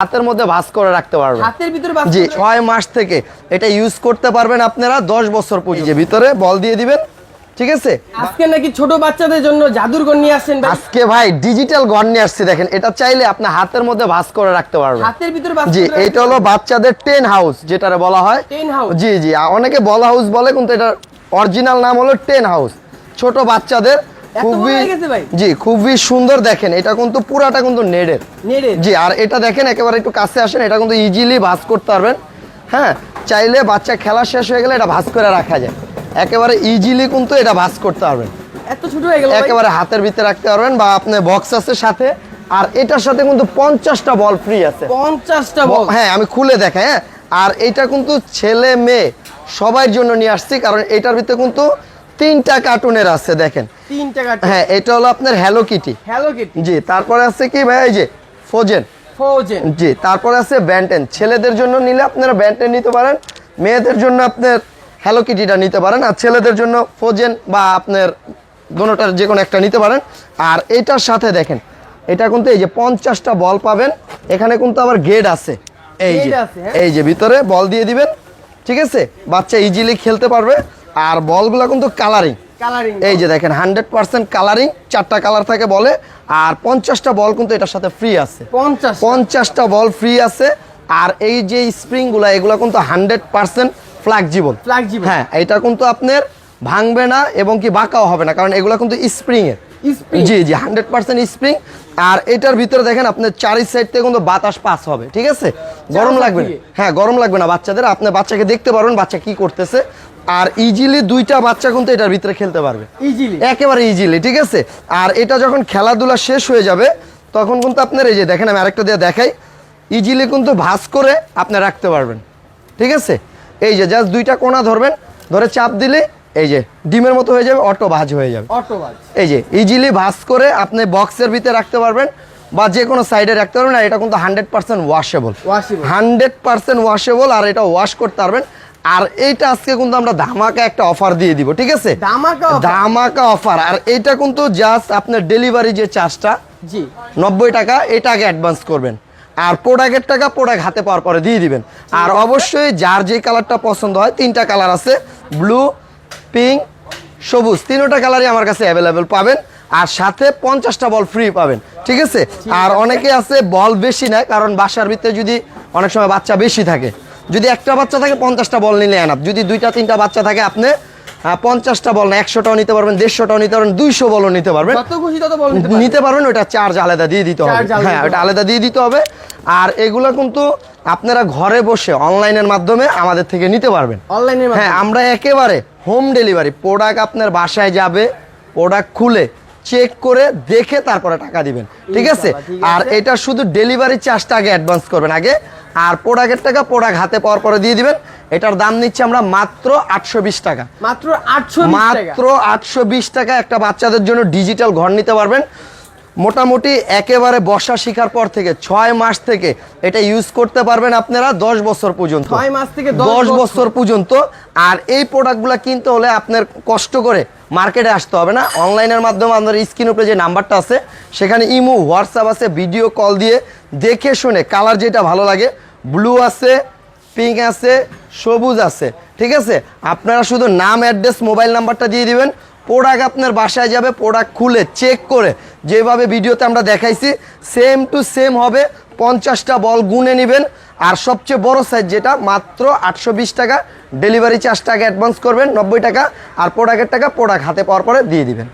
হাতের মধ্যে ভাস করে রাখতে পারবেন। হাতের ভিতরে জি ছয় মাস থেকে এটা ইউজ করতে পারবেন আপনারা দশ বছর পর্যন্ত। ভিতরে বল দিয়ে দিবেন ঠিক আছে? আজকে নাকি ছোট বাচ্চাদের জন্য জাদুরগর নিয়ে আসছেন ভাই। আজকে ভাই ডিজিটাল গন নিয়ে আসছি দেখেন এটা চাইলে আপনি হাতের মধ্যে ভাস করে রাখতে পারবেন। হাতের ভিতরে জি এটা হলো বাচ্চাদের টেন হাউস যেটারে বলা হয়। টেন হাউস জি জি অনেকে বল হাউস বলে কিন্তু এটা অরিজিনাল নাম হলো টেন হাউস ছোট বাচ্চাদের খুবই? জি খুবই সুন্দর দেখেন। এটা কিন্তু পুরাটা কিন্তু নেডের। জি আর এটা দেখেন একেবারে একটু কাছে আসেন এটা কিন্তু ইজিলি ভাঁজ করতে পারবেন। হ্যাঁ চাইলে বাচ্চা খেলা শেষ হয়ে গেলে এটা ভাঁজ করে রাখা যায়। একেবারে ইজিলি কিন্তু এটা ভাঁজ করতে পারবেন। এত ছোট হয়ে গেল একেবারে হাতের ভিতরে রাখতে পারবেন বা আপনি বক্স আছে সাথে। আর এটার সাথে কিন্তু পঞ্চাশটা বল ফ্রি আছে। পঞ্চাশটা বল হ্যাঁ আমি খুলে দেখাই হ্যাঁ। আর এটা কিন্তু ছেলে মেয়ে সবার জন্য নিয়ে আসছি কারণ এটার ভিতরে কিন্তু তিনটা কার্টুনের আছে দেখেন। তিন টাকা হ্যাঁ এটা হলো আপনার হ্যালো কিটি হ্যালো কিটি জি তারপরে আছে কি ভাই এই যে ফোজেন ফোজেন জি তারপরে আছে ব্যান্টেন ছেলেদের জন্য নিলে আপনারা ব্যান্টেন নিতে পারেন মেয়েদের জন্য আপনার হ্যালো কিটিটা নিতে পারেন আর ছেলেদের জন্য ফোজেন বা আপনার দোনোটার যে কোনো একটা নিতে পারেন। আর এইটার সাথে দেখেন এটা কিন্তু এই যে পঞ্চাশটা বল পাবেন এখানে কিন্তু আবার গেট আছে। এই যে হ্যাঁ? এই যে ভিতরে বল দিয়ে দিবেন ঠিক আছে? বাচ্চা ইজিলি খেলতে পারবে আর বলগুলো কিন্তু কালারিং এই যে দেখেন হান্ড্রেড পার্সেন্ট কালারিং চারটা কালার থাকে বলে আর পঞ্চাশটা বল কিন্তু এটার সাথে ফ্রি আছে পঞ্চাশ পঞ্চাশটা বল ফ্রি আছে আর এই যে স্প্রিংগুলো এগুলো কিন্তু হান্ড্রেড পার্সেন্ট ফ্লাক্সিবল Flexible। হ্যাঁ এটা কিন্তু আপনার ভাঙবে না এবং কি বাঁকাও হবে না কারণ এগুলো কিন্তু স্প্রিং এর Spring। জি জি হান্ড্রেড পার্সেন্ট স্প্রিং। আর এটার ভিতরে দেখেন আপনার চারি সাইড থেকে কিন্তু বাতাস পাস হবে ঠিক আছে? গরম লাগবে না। হ্যাঁ গরম লাগবে না বাচ্চাদের। আপনি বাচ্চাকে দেখতে পারবেন বাচ্চা কি করতেছে। আর ইজিলি দুইটা বাচ্চা কিন্তু এটার ভিতরে খেলতে পারবে। ইজিলি একেবারে ইজিলি ঠিক আছে? আর এটা যখন খেলাধুলা শেষ হয়ে যাবে তখন কিন্তু আপনার এই যে দেখেন আমি আরেকটা দিয়ে দেখাই। ইজিলি কিন্তু ভাঁজ করে আপনি রাখতে পারবেন ঠিক আছে? এই যে জাস্ট দুইটা কোনা ধরবেন। ধরে চাপ দিলে এই যে ডিমের মতো হয়ে যাবে অটো ভাজ হয়ে যাবে। অটো ভাজ। এই যে ইজিলি ভাজ করে আপনি বক্সের ভিতরে রাখতে পারবেন বা যে কোনো সাইডে রাখতে পারবেন আর এটা কিন্তু hundred percent washable. Hundred percent washable আর এটা ওয়াশ করতে পারবেন। আর এইটা আজকে কিন্তু আমরা ধামাকা একটা অফার দিয়ে দিব ঠিক আছে? ধামাকা ধামাকা অফার আর এইটা কিন্তু জাস্ট আপনার ডেলিভারি যে চার্জটা জি। নব্বই টাকা এটা আগে অ্যাডভান্স করবেন। আর প্রোডাক্টের টাকা প্রোডাক্ট হাতে পাওয়ার পরে দিয়ে দিবেন। আর অবশ্যই যার যে কালারটা পছন্দ হয় তিনটা কালার আছে ব্লু পিঙ্ক, সবুজ, তিনোটা কালারই আমার কাছে অ্যাভেলেবেল পাবেন। আর সাথে পঞ্চাশটা বল ফ্রি পাবেন, ঠিক আছে? আর অনেকে আছে বল বেশি নেয়, কারণ বাসার ভিতরে যদি অনেক সময় বাচ্চা বেশি থাকে, যদি একটা বাচ্চা থাকে, পঞ্চাশটা বল নিলে আনাপ যদি দুইটা, তিনটা বাচ্চা থাকে, আপনি পঞ্চাশটা বল না একশোটাও নিতে পারবেন দেড়শোটাও নিতে পারবেন দুইশো বলও নিতে পারবেন। নিতে পারবেন। নিতে পারবেন। ওটা চার্জ আলাদা দিয়ে দিতে হবে। হ্যাঁ ওটা আলাদা দিয়ে দিতে হবে। আর এগুলো কিন্তু আপনারা ঘরে বসে অনলাইনের মাধ্যমে আমাদের থেকে নিতে পারবেন। অনলাইনের হ্যাঁ আমরা একেবারে হোম ডেলিভারি প্রোডাক্ট আপনার বাসায় যাবে প্রোডাক্ট খুলে চেক করে দেখে তারপরে টাকা দিবেন। ঠিক আছে? আর এটা শুধু ডেলিভারি চার্জটা আগে অ্যাডভান্স করবেন আগে। আর প্রোডাক্টের টাকা প্রোডাক্ট হাতে পাওয়ার পরে দিয়ে দিবেন। এটার দাম নিচ্ছি আমরা মাত্র আটশো বিশ টাকা। মাত্র আটশো মাত্র আটশো বিশ টাকা একটা বাচ্চাদের জন্য ডিজিটাল ঘর নিতে পারবেন। মোটামুটি একেবারে বসা শিখার পর থেকে ছয় মাস থেকে এটা ইউজ করতে পারবেন আপনারা দশ বছর পর্যন্ত। ছয় মাস থেকে দশ। বছর। পর্যন্ত। আর এই প্রোডাক্টগুলো কিনতে হলে আপনার কষ্ট করে মার্কেটে আসতে হবে না। অনলাইনের মাধ্যমে আমাদের স্ক্রিন উপরে যে নাম্বারটা আছে সেখানে ইমো হোয়াটসঅ্যাপ আছে ভিডিও কল দিয়ে দেখে শুনে কালার যেটা ভালো লাগে ব্লু আছে পিঙ্ক আছে, সবুজ আছে, ঠিক আছে? আপনারা শুধু নাম অ্যাড্রেস মোবাইল নাম্বারটা দিয়ে দিবেন। প্রোডাক্ট আপনার বাসায় যাবে প্রোডাক্ট খুলে চেক করে যেভাবে ভিডিওতে আমরা দেখাইছি সেম টু সেম হবে, পঞ্চাশটা বল গুনে নেবেন। আর সবচেয়ে বড় সাইজ যেটা, মাত্র আটশো বিশ টাকা। ডেলিভারি চার্জটা আগে অ্যাডভান্স করবেন, নব্বই টাকা। আর প্রোডাক্টের টাকা প্রোডাক্ট হাতে পাওয়ার পরে দিয়ে দিবেন।